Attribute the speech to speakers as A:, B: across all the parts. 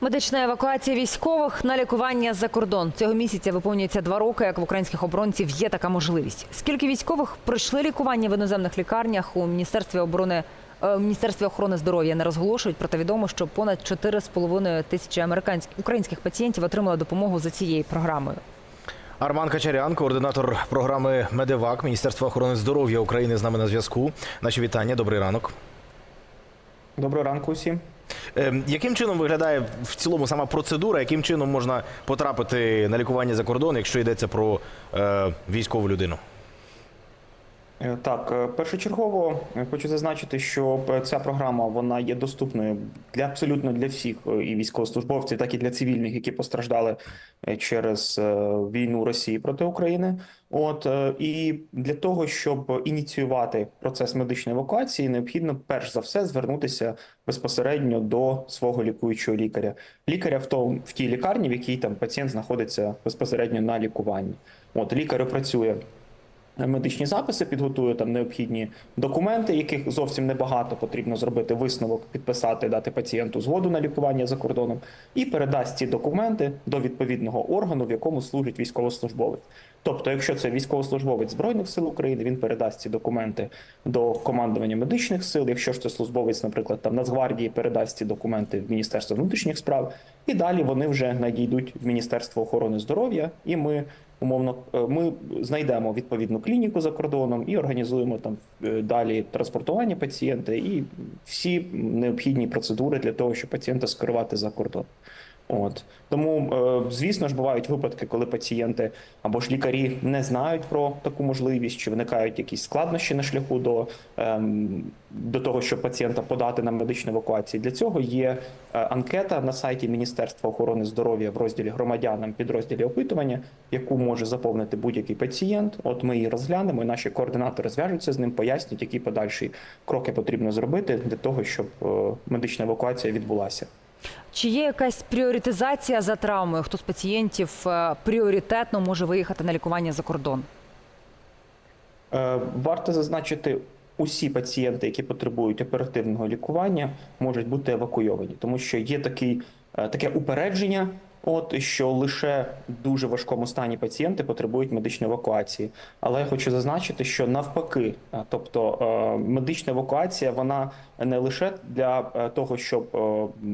A: Медична евакуація військових на лікування за кордон цього місяця виповнюється два роки. Як в українських оборонців є така можливість. Скільки військових пройшли лікування в іноземних лікарнях у міністерстві оборони е, у міністерстві охорони здоров'я не розголошують. Проте відомо, що понад 4,5 тисячі американських українських пацієнтів отримали допомогу за цією програмою.
B: Арман Качарян, координатор програми Медевак Міністерства охорони здоров'я України з нами на зв'язку. Наші вітання. Добрий ранок.
C: Доброго ранку усім.
B: Ем, Яким чином виглядає в цілому сама процедура? Яким чином можна потрапити на лікування за кордон, якщо йдеться про е, військову людину?
C: Е, Так, е, першочергово е, хочу зазначити, що ця програма вона є доступною для абсолютно для всіх і військовослужбовців, так і для цивільних, які постраждали через війну Росії проти України. От і для того, щоб ініціювати процес медичної евакуації, необхідно перш за все звернутися безпосередньо до свого лікуючого лікаря, лікаря в тому в тій лікарні, в якій там пацієнт знаходиться безпосередньо на лікуванні. От лікар працює медичні записи, підготує там необхідні документи, яких зовсім небагато потрібно зробити висновок, підписати, дати пацієнту згоду на лікування за кордоном, і передасть ці документи до відповідного органу, в якому служить військовослужбовець. Тобто, якщо це військовослужбовець збройних сил України, він передасть ці документи до командування медичних сил. Якщо ж це службовець, наприклад, там Нацгвардії, передасть ці документи в Міністерство внутрішніх справ, і далі вони вже надійдуть в Міністерство охорони здоров'я, і ми умовно е, ми знайдемо відповідну клініку за кордоном і організуємо там е, далі транспортування пацієнта і всі необхідні процедури для того, щоб пацієнта скерувати за кордон. От тому, е, звісно ж, бувають випадки, коли пацієнти або ж лікарі не знають про таку можливість, чи виникають якісь складнощі на шляху до, ем, до того, щоб пацієнта подати на медичну евакуацію. Для цього є е, анкета на сайті Міністерства охорони здоров'я в розділі громадянам підрозділі опитування, яку може заповнити будь-який пацієнт. От ми її розглянемо, і наші координатори зв'яжуться з ним, пояснять, які подальші кроки потрібно зробити для того, щоб е, медична евакуація відбулася.
A: Чи є якась пріоритизація за травмою? Хто з пацієнтів е, пріоритетно може виїхати на лікування за кордон?
C: Е, Варто зазначити, усі пацієнти, які потребують оперативного лікування, можуть бути евакуйовані, тому що є такий, е, таке упередження. От що лише дуже важкому стані пацієнти потребують медичної евакуації, але я хочу зазначити, що навпаки, е, тобто е, медична евакуація, вона не лише для е, того, щоб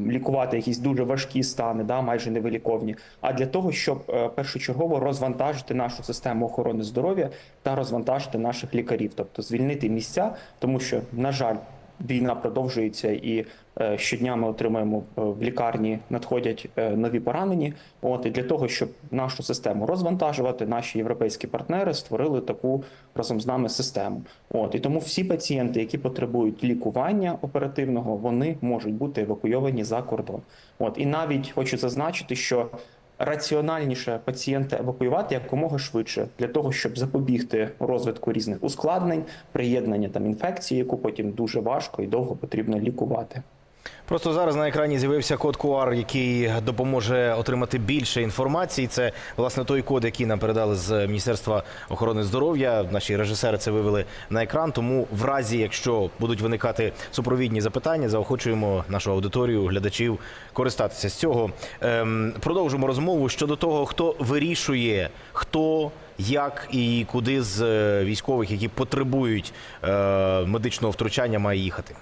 C: лікувати якісь дуже важкі стани, да, майже невиліковні, а для того, щоб першочергово розвантажити нашу систему охорони здоров'я та розвантажити наших лікарів, тобто звільнити місця, тому що на жаль. Війна продовжується, і е, щодня ми отримуємо е, в лікарні надходять е, нові поранені. От і для того, щоб нашу систему розвантажувати, наші європейські партнери створили таку разом з нами систему. От і тому всі пацієнти, які потребують лікування оперативного, вони можуть бути евакуйовані за кордон. От і навіть хочу зазначити, що раціональніше пацієнта евакуювати якомога швидше для того, щоб запобігти розвитку різних ускладнень, приєднання там інфекції, яку потім дуже важко і довго потрібно лікувати.
B: Просто зараз на екрані з'явився код QR, який допоможе отримати більше інформації. Це власне той код, який нам передали з Міністерства охорони здоров'я. Наші режисери це вивели на екран. Тому, в разі, якщо будуть виникати супровідні запитання, заохочуємо нашу аудиторію, глядачів користатися з цього. Ем, продовжимо розмову щодо того, хто вирішує, хто. Як і куди з е, військових, які потребують е, медичного втручання, має їхати?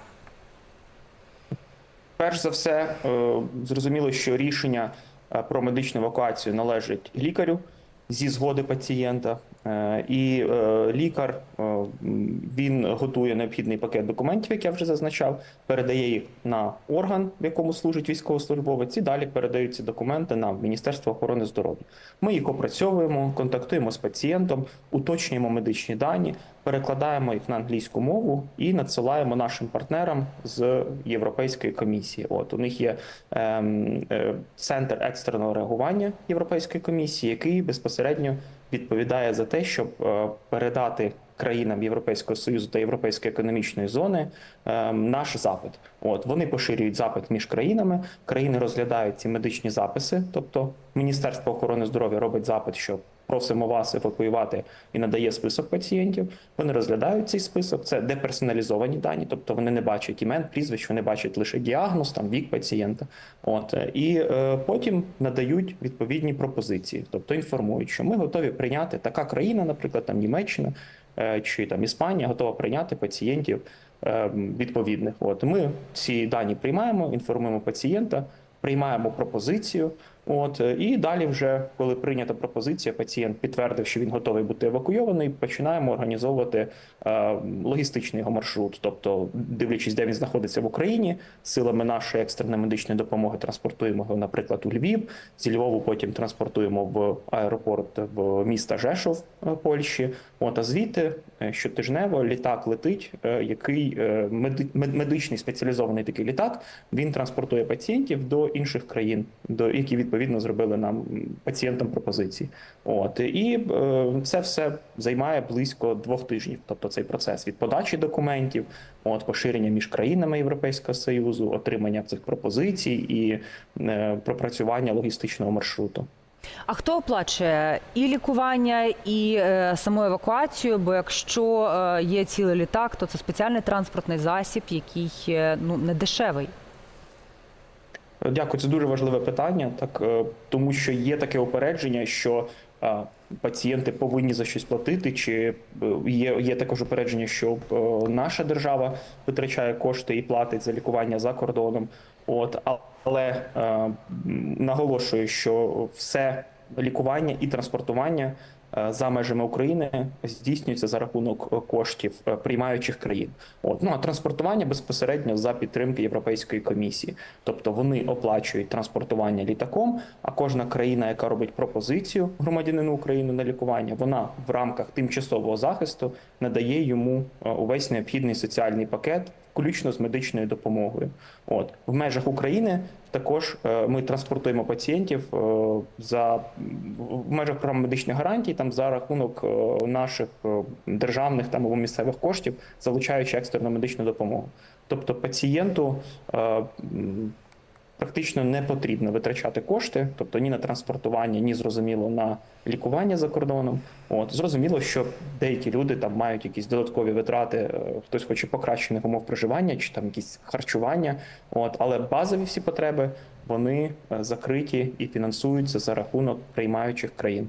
C: Перш за все, е, зрозуміло, що рішення е, про медичну евакуацію належить лікарю зі згоди пацієнта, і е, лікар е, він готує необхідний пакет документів, як я вже зазначав, передає їх на орган, в якому служить військовослужбовець, і далі передають ці документи на Міністерство охорони здоров'я. Ми їх опрацьовуємо, контактуємо з пацієнтом, уточнюємо медичні дані, перекладаємо їх на англійську мову і надсилаємо нашим партнерам з Європейської комісії. От у них є ем, е, центр екстреного реагування Європейської комісії, який безпосередньо відповідає за те, щоб е, передати країнам Європейського союзу та Європейської економічної зони е, наш запит. От вони поширюють запит між країнами. Країни розглядають ці медичні записи, тобто Міністерство охорони здоров'я робить запит, що просимо вас евакуювати і надає список пацієнтів. Вони розглядають цей список. Це деперсоналізовані дані, тобто вони не бачать імен, прізвищ, вони бачать лише діагноз, там вік пацієнта. От е, і е, потім надають відповідні пропозиції, тобто інформують, що ми готові прийняти така країна, наприклад, там Німеччина е, чи там Іспанія, готова прийняти пацієнтів е, відповідних. От ми ці дані приймаємо, інформуємо пацієнта, приймаємо пропозицію. От е, і далі, вже коли прийнята пропозиція, пацієнт підтвердив, що він готовий бути евакуйований. Починаємо організовувати е, логістичний його маршрут. Тобто, дивлячись, де він знаходиться в Україні, силами нашої екстреної медичної допомоги транспортуємо його, наприклад, у Львів. Зі Львову потім транспортуємо в аеропорт в міста Жешов е, Польщі. От а звідти е, щотижнево літак летить, який меди- медичний спеціалізований такий літак. Він транспортує пацієнтів до інших країн, до які відповідно зробили нам пацієнтам пропозиції. От і е, це все займає близько двох тижнів. Тобто цей процес від подачі документів, от поширення між країнами Європейського союзу, отримання цих пропозицій і е, пропрацювання логістичного маршруту.
A: А хто оплачує і лікування, і е, саму евакуацію? Бо якщо е, є цілий літак, то це спеціальний транспортний засіб, який е, ну не дешевий.
C: Дякую, це дуже важливе питання, так е, тому що є таке упередження, що е, пацієнти повинні за щось платити, чи е, є, є також упередження, що наша держава витрачає кошти і платить за лікування за кордоном. От але наголошую, що все лікування і транспортування за межами України здійснюється за рахунок е, коштів е, приймаючих країн. От ну а транспортування безпосередньо за підтримки Європейської комісії, тобто вони оплачують транспортування літаком. А кожна країна, яка робить пропозицію громадянину України на лікування, вона в рамках тимчасового захисту надає йому е, увесь необхідний соціальний пакет, включно з медичною допомогою. От в межах України також е, ми транспортуємо пацієнтів е, за в межах програми медичних гарантій, там за рахунок е, наших державних там або місцевих коштів, залучаючи екстрену медичну допомогу. Тобто пацієнту практично не потрібно витрачати кошти, тобто ні на транспортування, ні зрозуміло на лікування за кордоном. От зрозуміло, що деякі люди там мають якісь додаткові витрати, е, хтось хоче покращених умов проживання чи там якісь харчування. От, але базові всі потреби вони е, закриті і фінансуються за рахунок приймаючих країн.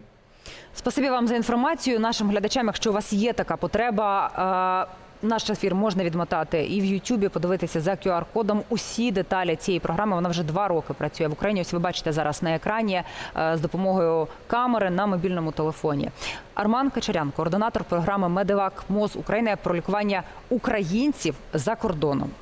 A: Спасибі вам за інформацію. Нашим глядачам, якщо у вас є така потреба. Наш ефір можна відмотати і в Ютубі, подивитися за QR-кодом усі деталі цієї програми. Вона вже два роки працює в Україні. Ось ви бачите зараз на екрані е, з допомогою камери на мобільному телефоні. Арман Качарян, координатор програми Медивак МОЗ України про лікування українців за кордоном.